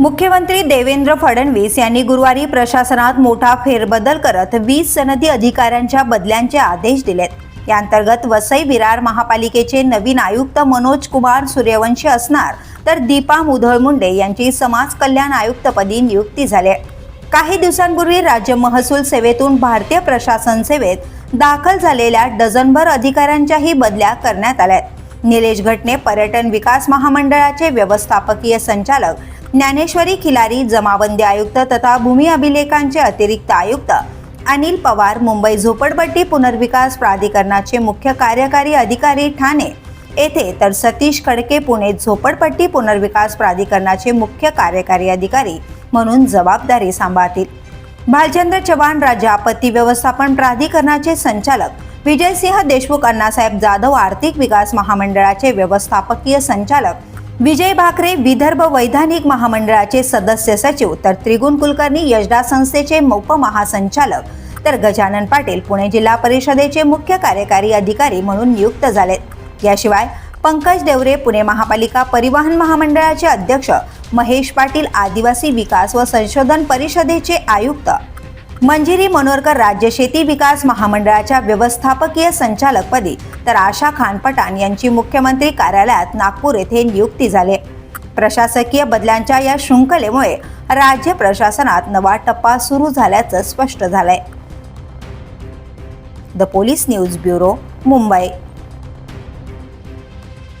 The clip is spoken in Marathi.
मुख्यमंत्री देवेंद्र फडणवीस यांनी गुरुवारी प्रशासनात मोठा फेरबदल करत वीस सनदी अधिकाऱ्यांच्या बदल्यांचे आदेश दिलेत या अंतर्गत वसई विरार महापालिकेचे नवीन आयुक्त मनोज कुमार सूर्यवंशी असणार तर दीपा मुधळ मुंडे यांची समाज कल्याण आयुक्तपदी नियुक्ती झाली काही दिवसांपूर्वी राज्य महसूल सेवेतून भारतीय प्रशासन सेवेत दाखल झालेल्या डझनभर अधिकाऱ्यांच्याही बदल्या करण्यात आल्या आहेत. निलेश घटने पर्यटन विकास महामंडळाचे व्यवस्थापकीय संचालक ज्ञानेश्वरी खिलारी जमाबंदी आयुक्त तथा भूमी अभिलेखांचे अतिरिक्त आयुक्त अनिल पवार मुंबई झोपडपट्टी पुनर्विकास प्राधिकरणाचे मुख्य कार्यकारी अधिकारी ठाणे. येथे तर सतीश खडके पुणे झोपडपट्टी पुनर्विकास प्राधिकरणाचे मुख्य कार्यकारी अधिकारी म्हणून जबाबदारी सांभाळतील. भालचंद्र चव्हाण राज्य आपत्ती व्यवस्थापन प्राधिकरणाचे संचालक विजयसिंह देशमुख अण्णासाहेब जाधव आर्थिक विकास महामंडळाचे व्यवस्थापकीय संचालक विजय भाकरे विदर्भ वैधानिक महामंडळाचे सदस्य सचिव तर त्रिगुण कुलकर्णी यजडा संस्थेचे उपमहासंचालक तर गजानन पाटील पुणे जिल्हा परिषदेचे मुख्य कार्यकारी अधिकारी म्हणून नियुक्त झालेत याशिवाय पंकज देवरे पुणे महापालिका परिवहन महामंडळाचे अध्यक्ष महेश पाटील आदिवासी विकास व संशोधन परिषदेचे आयुक्त मंजिरी मनोरकर राज्य शेती विकास महामंडळाच्या व्यवस्थापकीय संचालकपदी तर आशा खान पठाण यांची मुख्यमंत्री कार्यालयात नागपूर येथे नियुक्ती झाली. प्रशासकीय बदलांच्या या शृंखलेमुळे राज्य प्रशासनात नवा टप्पा सुरू झाल्याचं स्पष्ट झालंय. The police news bureau Mumbai.